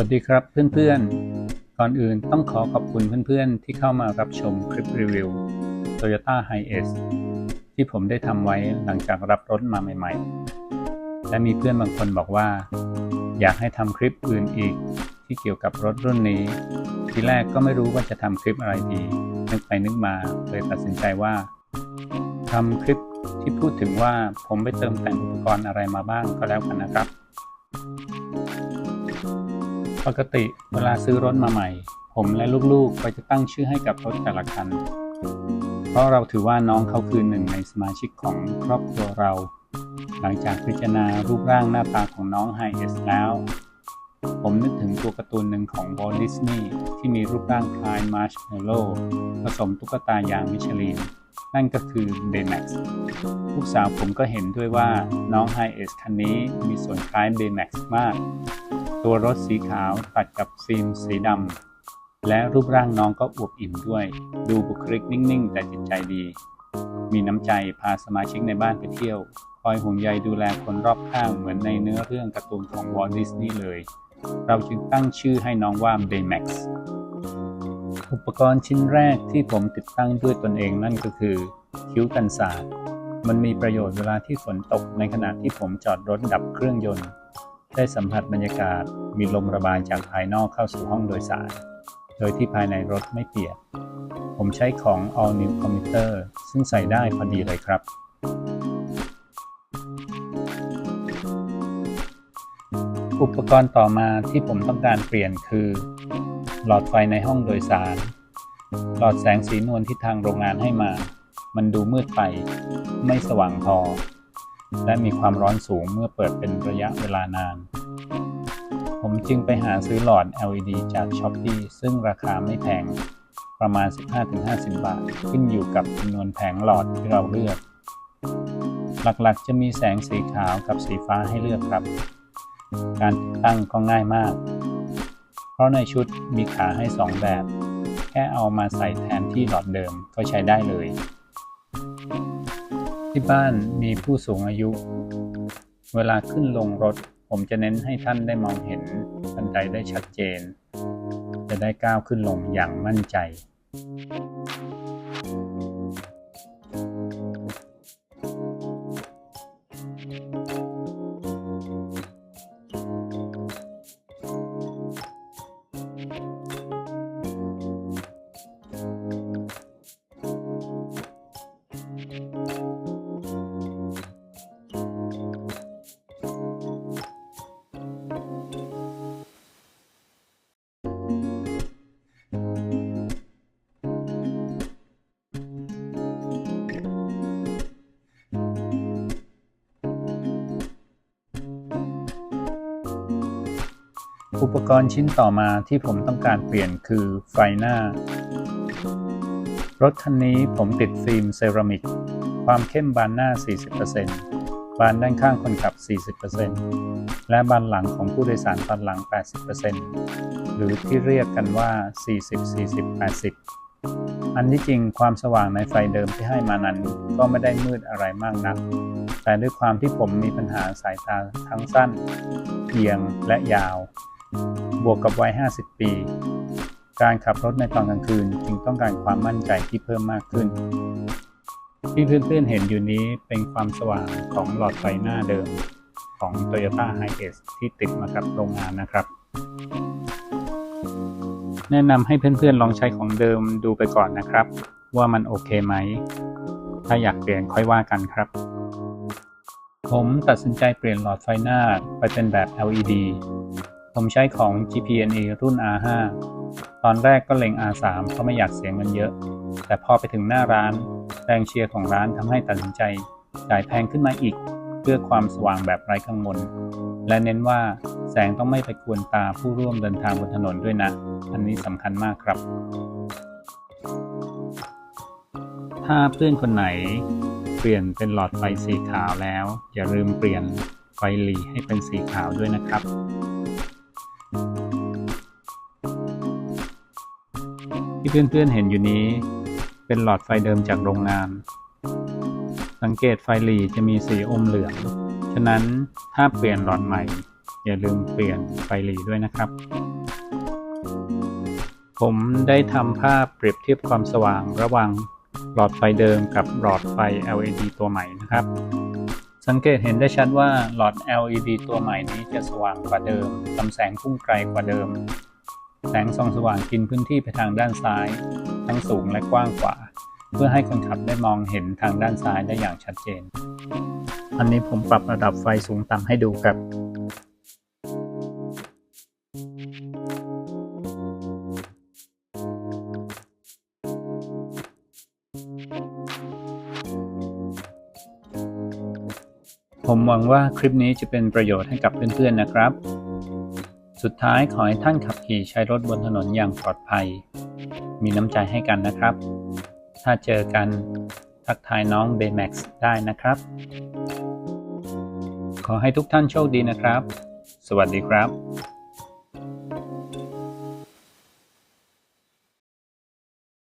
วัสดีครับเพื่อนๆ ก่อนอื่นต้องขอขอบคุณเพื่อนๆ ที่เข้ามารับชมคลิปรีวิว Toyota Hiace ที่ผมได้ทำไว้หลังจากรับรถมาใหม่ๆ และมีเพื่อนบางคนบอกว่า อยากให้ทำคลิปอื่นอีกที่เกี่ยวกับรถรุ่นนี้ ทีแรกก็ไม่รู้ว่าจะทำคลิปอะไรดี นึกไปนึกมาเลยตัดสินใจว่าทำคลิปที่พูดถึงว่าผมไปเติมแต่งอุปกรณ์อะไรมาบ้างก็แล้วกันนะครับ ปกติเวลาซื้อรถมาใหม่ ผมและลูกๆก็จะตั้งชื่อให้กับรถแต่ละคัน เพราะเราถือว่าน้องเขาคือหนึ่งในสมาชิกของครอบครัวเรา หลังจากพิจารณารูปร่างหน้าตาของน้องไฮเอสแล้ว ผมนึกถึงตัวการ์ตูนหนึ่งของวอลดิสนีย์ที่มีรูปร่างคล้ายมาร์ชเมลโล่ผสมตุ๊กตายางมิชลินนั่นก็คือเบ m a x ลูกสาวผมก็เห็นด้วยว่าน้องไฮเอสคันนี้มีส่วนคล้ายเบ m a x มาก ตัวรถสีขาวตัดกับฟิล์มสีดำและรูปร่างน้องก็อวบอิ่มด้วย ดูบุคลิกนิ่งๆ แต่จิตใจดี มีน้ำใจพาสมาชิกในบ้านไปเที่ยว คอยห่วงใยดูแลคนรอบข้างเหมือนในเนื้อเรื่องการ์ตูนของวอลดิสนีย์เลย เราจึงตั้งชื่อให้น้องว่า Baymax อุปกรณ์ชิ้นแรกที่ผมติดตั้งด้วยตนเองนั่นก็คือ คิ้วกันศาสตร์มันมีประโยชน์เวลาที่ฝนตกในขณะที่ผมจอดรถดับเครื่องยนต์ ได้สัมผัสบรรยากาศมีลมระบายจากภายนอกเข้าสู่ห้องโดยสาร โดยที่ภายในรถไม่เปียก ผมใช้ของ All New Commuter ซึ่งใส่ได้พอดีเลยครับ อุปกรณ์ต่อมาที่ผมต้องการเปลี่ยนคือ หลอดไฟในห้องโดยสาร หลอดแสงสีนวลที่ทางโรงงานให้มา มันดูมืดไป ไม่สว่างพอ และมีความร้อนสูงเมื่อเปิดเป็นระยะเวลานาน ผมจึงไปหาซื้อหลอด LED จาก s h อ p e e ซึ่งราคาไม่แพง ประมาณ 15-50 บาท ขึ้นอยู่กับจำนวนแผงหลอดที่เราเลือก หลักๆ จะมีแสงสีขาวกับสีฟ้าให้เลือกครับ การติดตั้งก็ง่ายมาก เพราะในชุดมีขาให้ 2 แบบ แค่เอามาใส่แทนที่หลอดเดิมก็ใช้ได้เลย ที่บ้านมีผู้สูงอายุ เวลาขึ้นลงรถ ผมจะเน้นให้ท่านได้มองเห็นบันไดได้ชัดเจน จะได้ก้าวขึ้นลงอย่างมั่นใจ อุปกรณ์ชิ้นต่อมาที่ผมต้องการเปลี่ยนคือไฟหน้า รถคันนี้ผมติดฟิล์มเซรามิก ความเข้มบานหน้า 40%บานด้านข้างคนขับ 40%และบานหลังของผู้โดยสารตอนหลัง 80%หรือที่เรียกกันว่า 40-40-80 อันที่จริงความสว่างในไฟเดิมที่ให้มานั้นก็ไม่ได้มืดอะไรมากนัก แต่ด้วยความที่ผมมีปัญหาสายตาทั้งสั้นเอียงและยาว บวกกับวัย 50 ปี การขับรถในตอนกลางคืนจึงต้องการความมั่นใจที่เพิ่มมากขึ้น ที่เพื่อนๆเห็นอยู่นี้เป็นความสว่างของหลอดไฟหน้าเดิมของ Toyota Hiace ที่ติดมากับโรงงานนะครับ แนะนำให้เพื่อนๆลองใช้ของเดิมดูไปก่อนนะครับ ว่ามันโอเคไหม ถ้าอยากเปลี่ยนค่อยว่ากันครับ ผมตัดสินใจเปลี่ยนหลอดไฟหน้าไปเป็นแบบ LED ผมใช้ของ GPNE รุ่น R5 ตอนแรกก็เล็ง R3 เพราะไม่อยากเสียเงินเยอะ แต่พอไปถึงหน้าร้าน แรงเชียร์ของร้านทำให้ตัดสินใจจ่ายแพงขึ้นมาอีก เพื่อความสว่างแบบไร้กังวล และเน้นว่าแสงต้องไม่ไปกวนตาผู้ร่วมเดินทางบนถนนด้วยนะ อันนี้สำคัญมากครับ ถ้าเพื่อนคนไหน เปลี่ยนเป็นหลอดไฟสีขาวแล้ว อย่าลืมเปลี่ยนไฟหลีให้เป็นสีขาวด้วยนะครับ ที่เพื่อนๆเห็นอยู่นี้ เป็นหลอดไฟเดิมจากโรงงาน สังเกตไฟหลีจะมีสีอมเหลือง ฉะนั้นถ้าเปลี่ยนหลอดใหม่ อย่าลืมเปลี่ยนไฟหลีด้วยนะครับ ผมได้ทำภาพเปรียบเทียบความสว่างระหว่างหลอดไฟเดิมกับหลอดไฟ LED ตัวใหม่นะครับ สังเกตเห็นได้ชัดว่าหลอด LED ตัวใหม่นี้จะสว่างกว่าเดิมลำแสงพุ่งไกลกว่าเดิม แสงส่องสว่างกินพื้นที่ไปทางด้านซ้าย ทั้งสูงและกว้างกว่า เพื่อให้คนขับได้มองเห็นทางด้านซ้ายได้อย่างชัดเจน อันนี้ผมปรับระดับไฟสูงต่ำให้ดูครับ ผมหวังว่าคลิปนี้จะเป็นประโยชน์ให้กับเพื่อนๆนะครับ สุดท้ายขอให้ท่านขับขี่ใช้รถบนถนนอย่างปลอดภัย มีน้ำใจให้กันนะครับ ถ้าเจอกันทักทายน้องเบม็กซ์ได้นะครับ ขอให้ทุกท่านโชคดีนะครับ สวัสดีครับ